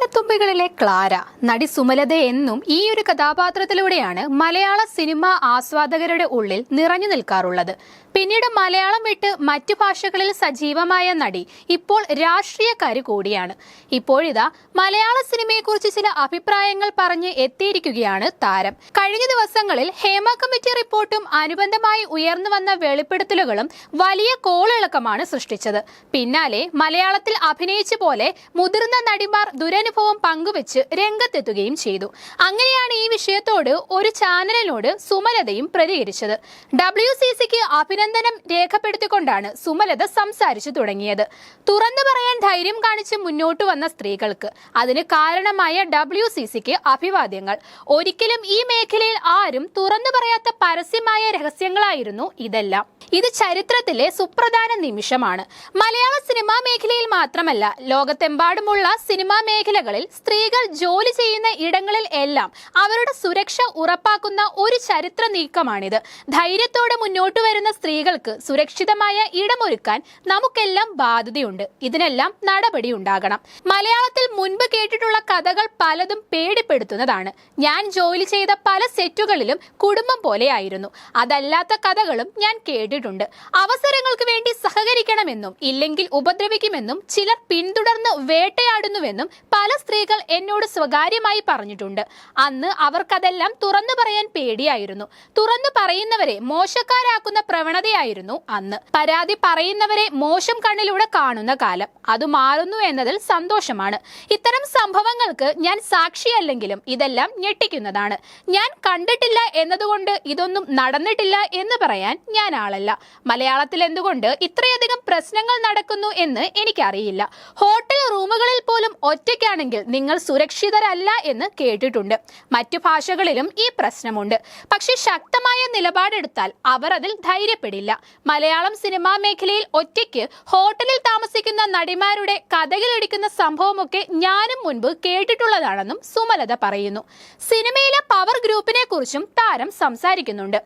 മാനത്തുമ്പികളിലെ Clara നടി സുമലത എന്നും ഈ ഒരു കഥാപാത്രത്തിലൂടെയാണ് മലയാള സിനിമ ആസ്വാദകരുടെ ഉള്ളിൽ നിറഞ്ഞു നിൽക്കാറുള്ളത്. പിന്നീട് മലയാളം വിട്ട് മറ്റു ഭാഷകളിൽ സജീവമായ നടി ഇപ്പോൾ രാഷ്ട്രീയക്കാരി കൂടിയാണ്. ഇപ്പോഴിതാ മലയാള സിനിമയെക്കുറിച്ച് ചില അഭിപ്രായങ്ങൾ പറഞ്ഞ് എത്തിയിരിക്കുകയാണ് താരം. കഴിഞ്ഞ ദിവസങ്ങളിൽ ഹേമ കമ്മിറ്റി റിപ്പോർട്ടും അനുബന്ധമായി ഉയർന്നു വന്ന വെളിപ്പെടുത്തലുകളും വലിയ കോളിളക്കമാണ് സൃഷ്ടിച്ചത്. പിന്നാലെ മലയാളത്തിൽ അഭിനയിച്ച പോലെ മുതിർന്ന നടിമാർ ദുരനുഭവം പങ്കുവെച്ച് രംഗത്തെത്തുകയും ചെയ്തു. അങ്ങനെയാണ് ഈ വിഷയത്തോട് ഒരു ചാനലിനോട് സുമലതയും പ്രതികരിച്ചത്. ഡബ്ല്യു സി സിക്ക് അഭിനന്ദനം രേഖപ്പെടുത്തിക്കൊണ്ടാണ് സുമലത സംസാരിച്ചു തുടങ്ങിയത്. തുറന്നു പറയാൻ ധൈര്യം കാണിച്ച് മുന്നോട്ട് വന്ന സ്ത്രീകൾക്ക് അതിന് കാരണമായ ഡബ്ല്യു സി സിക്ക് അഭിവാദ്യങ്ങൾ. ഒരിക്കലും ഈ മേഖലയിൽ ആരും തുറന്നു പറയാത്ത പരസ്യമായ രഹസ്യങ്ങളായിരുന്നു ഇതെല്ലാം. ഇത് ചരിത്രത്തിലെ സുപ്രധാന നിമിഷമാണ്. മലയാള സിനിമാ മേഖലയിൽ മാത്രമല്ല ലോകത്തെമ്പാടുമുള്ള സിനിമാ മേഖലകളിൽ സ്ത്രീകൾ ജോലി ചെയ്യുന്ന ഇടങ്ങളിൽ എല്ലാം അവരുടെ സുരക്ഷ ഉറപ്പാക്കുന്ന ഒരു ചരിത്ര നീക്കമാണിത്. ധൈര്യത്തോടെ മുന്നോട്ട് വരുന്ന സ്ത്രീകൾക്ക് സുരക്ഷിതമായ ഇടമൊരുക്കാൻ നമുക്കെല്ലാം ബാധ്യതയുണ്ട്. ഇതിനെല്ലാം നടപടി ഉണ്ടാകണം മലയാളത്തിൽ മുൻപ് കേട്ടിട്ടുള്ള കഥകൾ പലതും പേടിപ്പെടുത്തുന്നതാണ്. ഞാൻ ജോലി ചെയ്ത പല സെറ്റുകളിലും കുടുംബം പോലെയായിരുന്നു. അതല്ലാത്ത കഥകളും ഞാൻ കേട്ടിട്ടുണ്ട്. അവസരങ്ങൾക്ക് വേണ്ടി സഹകരിക്കണമെന്നും ഇല്ലെങ്കിൽ ഉപദ്രവിക്കുമെന്നും ചിലർ പിന്തുടർന്ന് വേട്ടയാടുന്നുവെന്നും പല സ്ത്രീകൾ എന്നോട് സ്വകാര്യമായി പറഞ്ഞിട്ടുണ്ട്. അന്ന് അവർക്കതെല്ലാം തുറന്നു പറയാൻ പേടിയായിരുന്നു. തുറന്നു പറയുന്നവരെ മോശക്കാരാക്കുന്ന പ്രവണതയായിരുന്നു അന്ന്. പരാതി പറയുന്നവരെ മോശം കണ്ണിലൂടെ കാണുന്ന കാലം. അത് മാറുന്നു എന്നതിൽ സന്തോഷമാണ്. ഇത്തരം സംഭവങ്ങൾക്ക് ഞാൻ സാക്ഷിയല്ലെങ്കിലും ഇതെല്ലാം ഞെട്ടിക്കുന്നതാണ്. ഞാൻ കണ്ടിട്ടില്ല എന്നതുകൊണ്ട് ഇതൊന്നും നടന്നിട്ടില്ല എന്ന് പറയാൻ ഞാൻ ആളല്ല. മലയാളത്തിൽ എന്തുകൊണ്ട് ഇത്രയധികം പ്രശ്നങ്ങൾ നടക്കുന്നു എന്ന് എനിക്കറിയില്ല. ഹോട്ടൽ റൂമുകളിൽ പോലും ഒറ്റയ്ക്കാണെങ്കിൽ നിങ്ങൾ സുരക്ഷിതരല്ല എന്ന് കേട്ടിട്ടുണ്ട്. മറ്റു ഭാഷകളിലും ഈ പ്രശ്നമുണ്ട്. പക്ഷെ ശക്തമായ നിലപാടെടുത്താൽ അവർ അതിൽ ധൈര്യപ്പെടില്ല. മലയാളം സിനിമാ മേഖലയിൽ ഒറ്റയ്ക്ക് ഹോട്ടലിൽ താമസിക്കുന്ന നടിമാരുടെ കഥകളിടിക്കുന്ന സംഭവമൊക്കെ ഞാനും മുൻപ് കേട്ടിട്ടുള്ളതാണെന്നും സുമലത പറയുന്നു. സിനിമയിലെ പവർ ഗ്രൂപ്പിനെ കുറിച്ചും താരം സംസാരിക്കുന്നുണ്ട്.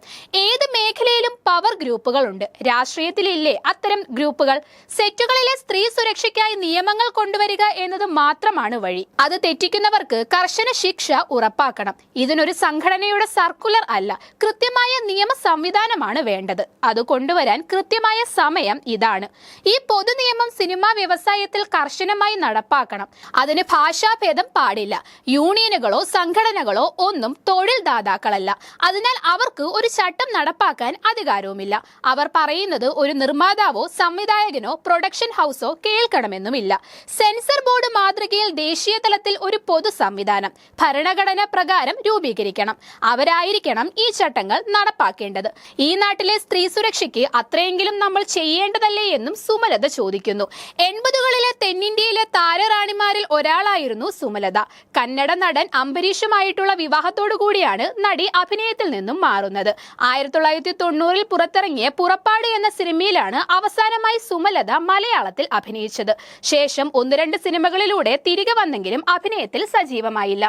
ഏത് മേഖലയിലും പവർ ഗ്രൂപ്പുകളുണ്ട്. രാഷ്ട്രീയത്തിലില്ലേ അത്തരം ഗ്രൂപ്പുകൾ? സെറ്റുകളിലെ സ്ത്രീ സുരക്ഷയ്ക്കായി നിയമങ്ങൾ കൊണ്ടുവരിക എന്നത് മാത്രമാണ് വഴി. അത് തെറ്റിക്കുന്നവർക്ക് കർശന ശിക്ഷ ഉറപ്പാക്കണം. ഇതിനൊരു സംഘടനയുടെ സർക്കുലർ അല്ല. കൃത്യമായ നിയമ സംവിധാനമാണ് വേണ്ടത്. അത് കൊണ്ടുവരാൻ കൃത്യമായ സമയം ഇതാണ്. ഈ പൊതു നിയമം സിനിമാ വ്യവസായത്തിൽ കർശനമായി നടപ്പാക്കണം. അതിന് ഭാഷാഭേദം പാടില്ല. യൂണിയനുകളോ സംഘടനകളോ ഒന്നും തൊഴിൽ ദാതാക്കളല്ല. അതിനാൽ അവർക്ക് ഒരു ചട്ടം നടപ്പാക്കാൻ അധികാരവുമില്ല. അവർ പറയുന്നത് ഒരു നിർമ്മാതാവോ സംവിധായകനോ പ്രൊഡക്ഷൻ ഹൗസോ കേൾക്കണമെന്നുമില്ല. സെൻസർ ബോർഡ് മാതൃകയിൽ ദേശീയ തലത്തിൽ ഒരു പൊതു സംവിധാനം ഭരണഘടന പ്രകാരം രൂപീകരിക്കണം. അവരായിരിക്കണം ഈ ചട്ടങ്ങൾ നടപ്പാക്കേണ്ടത്. ഈ നാട്ടിലെ സ്ത്രീ സുരക്ഷയ്ക്ക് അത്രയെങ്കിലും നമ്മൾ ചെയ്യേണ്ടതല്ലേ എന്നും സുമലത ചോദിക്കുന്നു. എൺപതുകളിലെ തെന്നിന്ത്യയിലെ താരറാണിമാരിൽ ഒരാളായിരുന്നു സുമലത. കന്നഡ നടൻ അംബരീഷുമായിട്ടുള്ള വിവാഹത്തോടു കൂടിയാണ് നടി അഭിനയത്തിൽ നിന്നും മാറുന്നത്. ആയിരത്തി തൊള്ളായിരത്തി തൊണ്ണൂറിൽ പുറത്തിറങ്ങിയ പുറപ്പാട് എന്ന സിനിമയിലാണ് അവസാനമായി സുമലത മലയാളത്തിൽ അഭിനയിച്ചത്. ശേഷം ഒന്ന് രണ്ട് സിനിമകളിലൂടെ തിരികെ വന്നെങ്കിലും അഭിനയത്തിൽ സജീവമായില്ല.